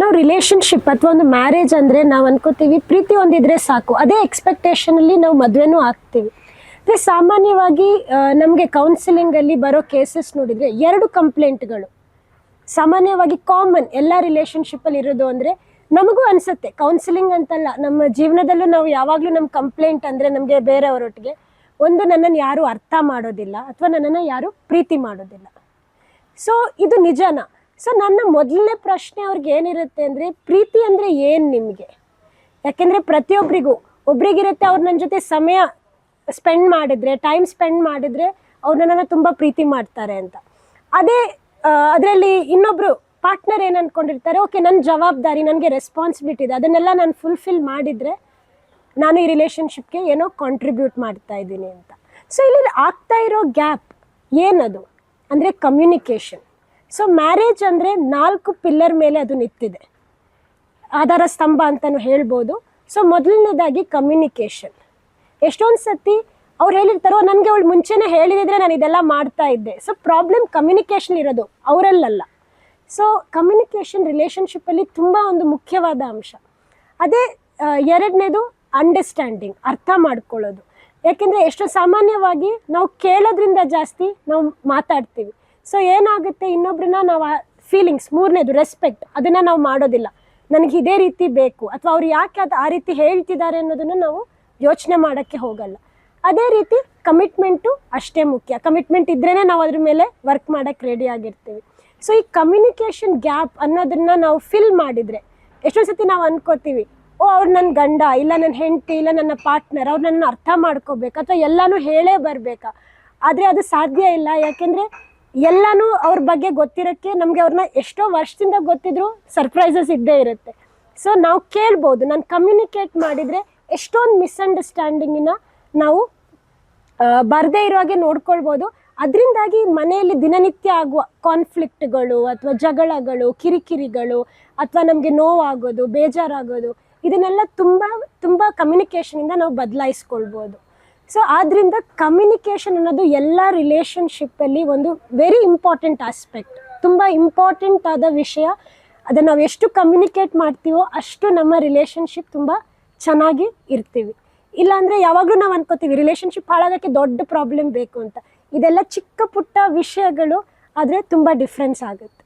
ನಾವು ರಿಲೇಶನ್ಶಿಪ್ ಅಥವಾ ಒಂದು ಮ್ಯಾರೇಜ್ ಅಂದರೆ ನಾವು ಅನ್ಕೋತೀವಿ, ಪ್ರೀತಿ ಒಂದಿದ್ರೆ ಸಾಕು. ಅದೇ ಎಕ್ಸ್ಪೆಕ್ಟೇಷನಲ್ಲಿ ನಾವು ಮದುವೆನೂ ಆಗ್ತೀವಿ. ಅಂದರೆ ಸಾಮಾನ್ಯವಾಗಿ ನಮಗೆ ಕೌನ್ಸಿಲಿಂಗಲ್ಲಿ ಬರೋ ಕೇಸಸ್ ನೋಡಿದರೆ ಎರಡು ಕಂಪ್ಲೇಂಟ್ಗಳು ಸಾಮಾನ್ಯವಾಗಿ ಕಾಮನ್ ಎಲ್ಲ ರಿಲೇಶನ್ಶಿಪ್ಪಲ್ಲಿ ಇರೋದು ಅಂದರೆ ನಮಗೂ ಅನಿಸುತ್ತೆ. ಕೌನ್ಸಿಲಿಂಗ್ ಅಂತಲ್ಲ, ನಮ್ಮ ಜೀವನದಲ್ಲೂ ನಾವು ಯಾವಾಗಲೂ ನಮ್ಮ ಕಂಪ್ಲೇಂಟ್ ಅಂದರೆ ನಮಗೆ ಬೇರೆಯವರೊಟ್ಟಿಗೆ ಒಂದು ನನ್ನನ್ನು ಯಾರೂ ಅರ್ಥ ಮಾಡೋದಿಲ್ಲ ಅಥವಾ ನನ್ನನ್ನು ಯಾರೂ ಪ್ರೀತಿ ಮಾಡೋದಿಲ್ಲ. ಸೊ ಇದು ನಿಜನ? ಸೊ ನನ್ನ ಮೊದಲನೇ ಪ್ರಶ್ನೆ ಅವ್ರಿಗೆ ಏನಿರುತ್ತೆ ಅಂದರೆ, ಪ್ರೀತಿ ಅಂದರೆ ಏನು ನಿಮಗೆ? ಯಾಕೆಂದರೆ ಪ್ರತಿಯೊಬ್ಬರಿಗೂ ಒಬ್ರಿಗಿರುತ್ತೆ ಅವ್ರು ನನ್ನ ಜೊತೆ ಸಮಯ ಸ್ಪೆಂಡ್ ಮಾಡಿದರೆ ಟೈಮ್ ಸ್ಪೆಂಡ್ ಮಾಡಿದರೆ ಅವ್ರು ನನ್ನನ್ನು ತುಂಬ ಪ್ರೀತಿ ಮಾಡ್ತಾರೆ ಅಂತ. ಅದೇ ಅದರಲ್ಲಿ ಇನ್ನೊಬ್ಬರು ಪಾರ್ಟ್ನರ್ ಏನು ಅಂದ್ಕೊಂಡಿರ್ತಾರೆ ಓಕೆ ನನ್ನ ಜವಾಬ್ದಾರಿ, ನನಗೆ ರೆಸ್ಪಾನ್ಸಿಬಿಲಿಟಿ ಇದೆ. ಅದನ್ನೆಲ್ಲ ನಾನು ಫುಲ್ಫಿಲ್ ಮಾಡಿದರೆ ನಾನು ಈ ರಿಲೇಷನ್ಶಿಪ್ಗೆ ಏನೋ ಕಾಂಟ್ರಿಬ್ಯೂಟ್ ಮಾಡ್ತಾ ಇದ್ದೀನಿ ಅಂತ. ಸೊ ಇಲ್ಲಿ ಆಗ್ತಾ ಇರೋ ಗ್ಯಾಪ್ ಏನದು? ಅಂದರೆ ಕಮ್ಯುನಿಕೇಷನ್ ಸೊ ಮ್ಯಾರೇಜ್ ಅಂದರೆ ನಾಲ್ಕು ಪಿಲ್ಲರ್ ಮೇಲೆ ಅದು ನಿಂತಿದೆ. ಆಧಾರ ಸ್ತಂಭ ಅಂತಲೂ ಹೇಳ್ಬೋದು. ಸೊ ಮೊದಲನೇದಾಗಿ ಕಮ್ಯುನಿಕೇಷನ್ ಎಷ್ಟೊಂದು ಸತಿ ಅವ್ರು ಹೇಳಿರ್ತಾರೋ, ನನಗೆ ಅವಳು ಮುಂಚೆನೇ ಹೇಳಿದ್ರೆ ನಾನು ಇದೆಲ್ಲ ಮಾಡ್ತಾ ಇದ್ದೆ. ಸೊ ಪ್ರಾಬ್ಲಮ್ ಕಮ್ಯುನಿಕೇಷನ್ ಇರೋದು, ಅವರಲ್ಲಲ್ಲ. ಸೊ ಕಮ್ಯುನಿಕೇಷನ್ ರಿಲೇಷನ್ಶಿಪ್ಪಲ್ಲಿ ತುಂಬ ಒಂದು ಮುಖ್ಯವಾದ ಅಂಶ. ಅದೇ ಎರಡನೇದು ಅಂಡರ್ಸ್ಟ್ಯಾಂಡಿಂಗ್ ಅರ್ಥ ಮಾಡ್ಕೊಳ್ಳೋದು. ಯಾಕೆಂದರೆ ಎಷ್ಟು ಸಾಮಾನ್ಯವಾಗಿ ನಾವು ಕೇಳೋದ್ರಿಂದ ಜಾಸ್ತಿ ನಾವು ಮಾತಾಡ್ತೀವಿ. ಸೊ ಏನಾಗುತ್ತೆ? ಇನ್ನೊಬ್ರನ್ನ ನಾವು ಫೀಲಿಂಗ್ಸ್ ಮೂರನೇದು ರೆಸ್ಪೆಕ್ಟ್ ಅದನ್ನು ನಾವು ಮಾಡೋದಿಲ್ಲ. ನನಗೆ ಇದೇ ರೀತಿ ಬೇಕು. ಅಥವಾ ಅವ್ರು ಯಾಕೆ ಅದು ಆ ರೀತಿ ಹೇಳ್ತಿದ್ದಾರೆ ಅನ್ನೋದನ್ನು ನಾವು ಯೋಚನೆ ಮಾಡೋಕ್ಕೆ ಹೋಗಲ್ಲ. ಅದೇ ರೀತಿ ಕಮಿಟ್ಮೆಂಟು ಅಷ್ಟೇ ಮುಖ್ಯ. ಕಮಿಟ್ಮೆಂಟ್ ಇದ್ರೇ ನಾವು ಅದ್ರ ಮೇಲೆ ವರ್ಕ್ ಮಾಡೋಕ್ಕೆ ರೆಡಿ ಆಗಿರ್ತೀವಿ. ಸೊ ಈ ಕಮ್ಯುನಿಕೇಷನ್ ಗ್ಯಾಪ್ ಅನ್ನೋದನ್ನು ನಾವು ಫಿಲ್ ಮಾಡಿದರೆ ಎಷ್ಟೊಂದು ಸತಿ ನಾವು ಅನ್ಕೋತೀವಿ, ಓ, ಅವ್ರು ನನ್ನ ಗಂಡ, ಇಲ್ಲ ನನ್ನ ಹೆಂಡತಿ, ಇಲ್ಲ ನನ್ನ ಪಾರ್ಟ್ನರ್ ಅವ್ರು ನನ್ನ ಅರ್ಥ ಮಾಡ್ಕೋಬೇಕು? ಅಥವಾ ಎಲ್ಲನೂ ಹೇಳೇ ಬರಬೇಕಾ? ಆದರೆ ಅದು ಸಾಧ್ಯ ಇಲ್ಲ. ಯಾಕೆಂದರೆ ಎಲ್ಲನೂ ಅವ್ರ ಬಗ್ಗೆ ಗೊತ್ತಿರೋಕ್ಕೆ ನಮಗೆ ಅವ್ರನ್ನ ಎಷ್ಟೋ ವರ್ಷದಿಂದ ಗೊತ್ತಿದ್ರು ಸರ್ಪ್ರೈಸಸ್ ಇದ್ದೇ ಇರುತ್ತೆ. ಸೊ ನಾವು ಕೇಳ್ಬೋದು, ನಾನು ಕಮ್ಯುನಿಕೇಟ್ ಮಾಡಿದರೆ ಎಷ್ಟೊಂದು ಮಿಸ್ಅಂಡರ್ಸ್ಟ್ಯಾಂಡಿಂಗಿನ ನಾವು ಬರದೇ ಇರೋ ಹಾಗೆ ನೋಡ್ಕೊಳ್ಬೋದು. ಅದರಿಂದಾಗಿ ಮನೆಯಲ್ಲಿ ದಿನನಿತ್ಯ ಆಗುವ ಕಾನ್ಫ್ಲಿಕ್ಟ್ಗಳು ಅಥವಾ ಜಗಳಗಳು, ಕಿರಿಕಿರಿಗಳು ಅಥವಾ ನಮಗೆ ನೋವಾಗೋದು, ಬೇಜಾರಾಗೋದು, ಇದನ್ನೆಲ್ಲ ತುಂಬ ತುಂಬ ಕಮ್ಯುನಿಕೇಷನಿಂದ ನಾವು ಬದಲಾಯಿಸ್ಕೊಳ್ಬೋದು. ಸೊ ಆದ್ದರಿಂದ ಕಮ್ಯುನಿಕೇಷನ್ ಅನ್ನೋದು ಎಲ್ಲ ರಿಲೇಷನ್ಶಿಪ್ಪಲ್ಲಿ ಒಂದು ವೆರಿ ಇಂಪಾರ್ಟೆಂಟ್ ಆಸ್ಪೆಕ್ಟ್ ತುಂಬ ಇಂಪಾರ್ಟೆಂಟ್ ಆದ ವಿಷಯ. ಅದನ್ನು ನಾವು ಎಷ್ಟು ಕಮ್ಯುನಿಕೇಟ್ ಮಾಡ್ತೀವೋ ಅಷ್ಟು ನಮ್ಮ ರಿಲೇಷನ್ಶಿಪ್ ತುಂಬ ಚೆನ್ನಾಗಿ ಇರ್ತೀವಿ. ಇಲ್ಲಾಂದರೆ ಯಾವಾಗಲೂ ನಾವು ಅನ್ಕೋತೀವಿ ರಿಲೇಷನ್ಶಿಪ್ ಹಾಳಾಗೋಕ್ಕೆ ದೊಡ್ಡ ಪ್ರಾಬ್ಲಮ್ ಬೇಕು ಅಂತ. ಇದೆಲ್ಲ ಚಿಕ್ಕ ಪುಟ್ಟ ವಿಷಯಗಳು, ಆದರೆ ತುಂಬ ಡಿಫ್ರೆನ್ಸ್ ಆಗುತ್ತೆ.